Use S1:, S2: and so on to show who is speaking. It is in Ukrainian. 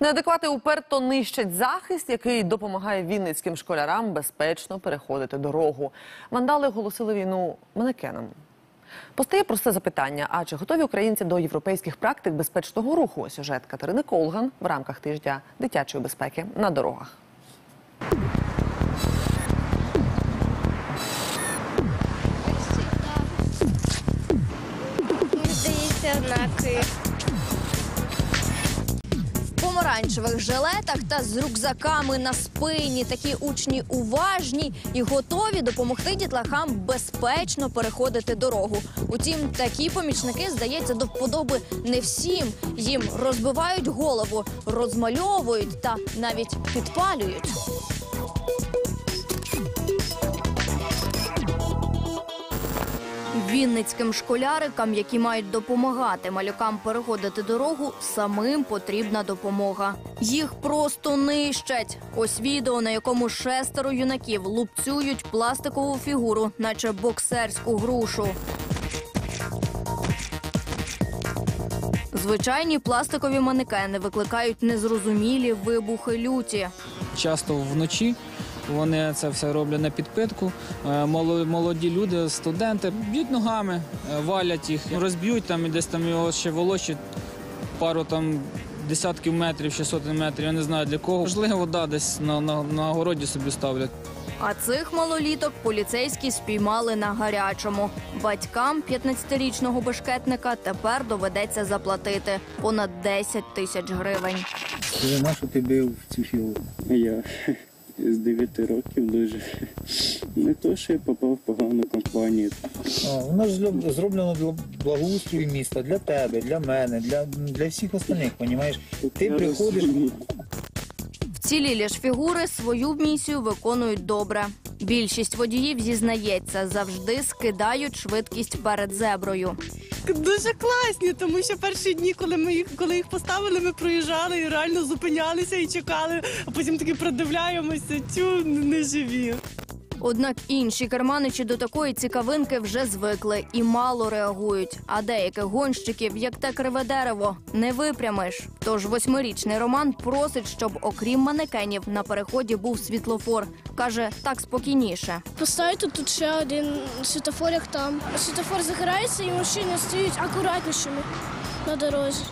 S1: Неадеквати уперто нищать захист, який допомагає вінницьким школярам безпечно переходити дорогу. Вандали оголосили війну манекенам. Постає просте запитання: а чи готові українці до європейських практик безпечного руху? Сюжет Катерини Колган в рамках тижня дитячої безпеки на дорогах.
S2: Здається, однакові.
S3: Помаранчевих жилетах та з рюкзаками на спині такі учні уважні і готові допомогти дітлахам безпечно переходити дорогу. Утім, такі помічники, здається, до вподоби не всім. Їм розбивають голову, розмальовують та навіть підпалюють. Вінницьким школярикам, які мають допомагати малюкам переходити дорогу, самим потрібна допомога. Їх просто нищать. Ось відео, на якому шестеро юнаків лупцюють пластикову фігуру, наче боксерську грушу. Звичайні пластикові манекени викликають незрозумілі вибухи люті.
S4: часто вночі. Вони це все роблять на підпитку. Е, Молоді люди, студенти б'ють ногами, е, валять їх, розб'ють там і десь там його ще волочать пару там десятків метрів чи сотень метрів. Я не знаю для кого. Можливо, да, десь на, на, на городі собі ставлять.
S3: А цих малоліток поліцейські спіймали на гарячому. Батькам 15-річного бешкетника тепер доведеться заплатити понад 10 тисяч гривень.
S5: Скажи, на ти бив цю фігуру?
S6: Я з 9 років дуже. Не то, що я попав в погану компанію.
S5: А, воно ж зроблено для благоустрою міста, для тебе, для мене, для, для всіх остальних, понімаєш? Ти
S6: Я
S5: приходиш,
S6: розумію.
S3: Цілі ж фігури свою місію виконують добре. Більшість водіїв зізнається, завжди скидають швидкість перед зеброю.
S7: Дуже класні, тому що перші дні, коли ми їх коли їх поставили, ми проїжджали і реально зупинялися і чекали, а потім таки придивляємося, тю не живі.
S3: Однак інші керманичі до такої цікавинки вже звикли і мало реагують. А деяких гонщиків, як те криве дерево, не випрямиш. Тож восьмирічний Роман просить, щоб окрім манекенів на переході був світлофор. каже, так спокійніше.
S2: Поставити тут ще один світофор, як там. Світофор загорається і машини стають акуратнішими на дорозі.